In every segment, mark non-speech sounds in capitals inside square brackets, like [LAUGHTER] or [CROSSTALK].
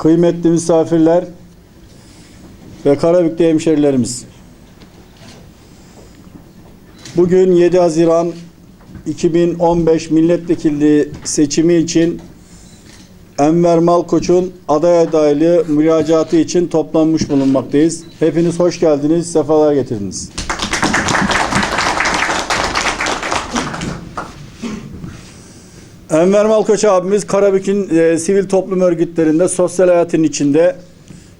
kıymetli misafirler ve Karabük'te hemşerilerimiz. Bugün 7 Haziran 2015 milletvekilliği seçimi için Enver Malkoç'un aday adaylığı müracaatı için toplanmış bulunmaktayız. Hepiniz hoş geldiniz, sefalar getirdiniz. Enver Malkoç abimiz Karabük'ün e, sivil toplum örgütlerinde sosyal hayatın içinde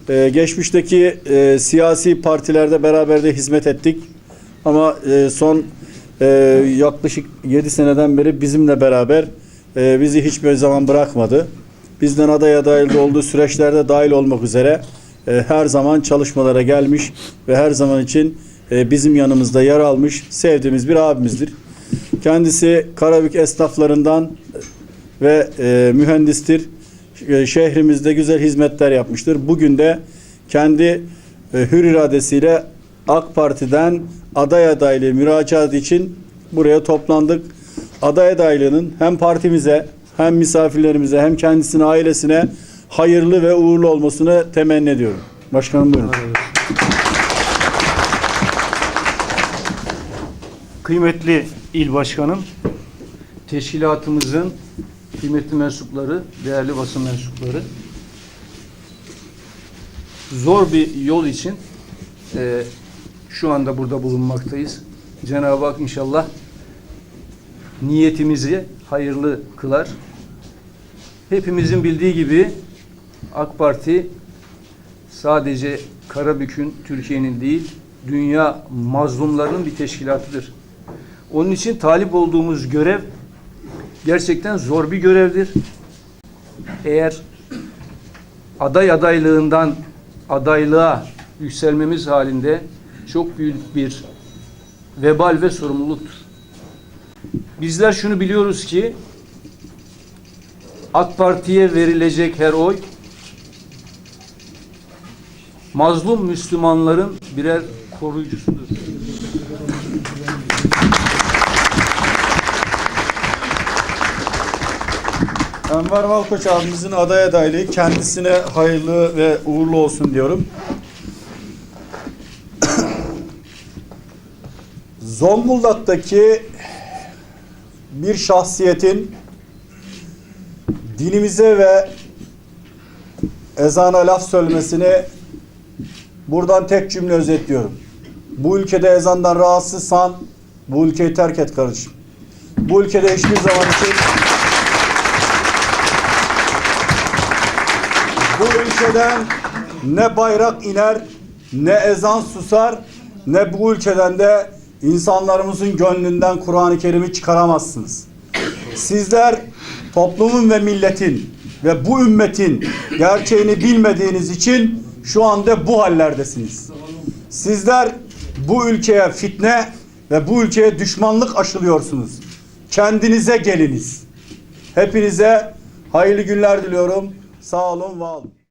e, geçmişteki e, siyasi partilerde beraber de hizmet ettik. Ama e, son e, yaklaşık 7 seneden beri bizimle beraber e, bizi hiçbir zaman bırakmadı. Bizden aday adaylığı olduğu süreçlerde dahil olmak üzere e, her zaman çalışmalara gelmiş ve her zaman için e, bizim yanımızda yer almış sevdiğimiz bir abimizdir. Kendisi Karabük esnaflarından ve e, mühendistir. E, şehrimizde güzel hizmetler yapmıştır. Bugün de kendi e, hür iradesiyle AK Parti'den aday adaylığı müracaat için buraya toplandık. Aday adaylığının hem partimize hem misafirlerimize hem kendisine ailesine hayırlı ve uğurlu olmasını temenni ediyorum. Başkanım buyurun. Kıymetli il başkanım, teşkilatımızın kıymetli mensupları, değerli basın mensupları, zor bir yol için e, şu anda burada bulunmaktayız. Cenab-ı Hak inşallah niyetimizi hayırlı kılar. Hepimizin bildiği gibi AK Parti sadece Karabük'ün, Türkiye'nin değil, dünya mazlumlarının bir teşkilatıdır. Onun için talip olduğumuz görev gerçekten zor bir görevdir. Eğer aday adaylığından adaylığa yükselmemiz halinde çok büyük bir vebal ve sorumluluktur. Bizler şunu biliyoruz ki AK Parti'ye verilecek her oy mazlum Müslümanların birer koruyucusudur. Enver Malkoç abimizin aday adaylığı kendisine hayırlı ve uğurlu olsun diyorum. [COUGHS] Zonguldak'taki bir şahsiyetin dinimize ve ezana laf söylemesini buradan tek cümle özetliyorum. Bu ülkede ezandan rahatsızsan bu ülkeyi terk et kardeşim. Bu ülkede hiçbir zaman için Bu ülkeden ne bayrak iner, ne ezan susar, ne bu ülkeden de insanlarımızın gönlünden Kur'an-ı Kerim'i çıkaramazsınız. Sizler toplumun ve milletin ve bu ümmetin gerçeğini bilmediğiniz için şu anda bu hallerdesiniz. Sizler bu ülkeye fitne ve bu ülkeye düşmanlık aşılıyorsunuz. Kendinize geliniz. Hepinize hayırlı günler diliyorum. Sağ olun, var olun.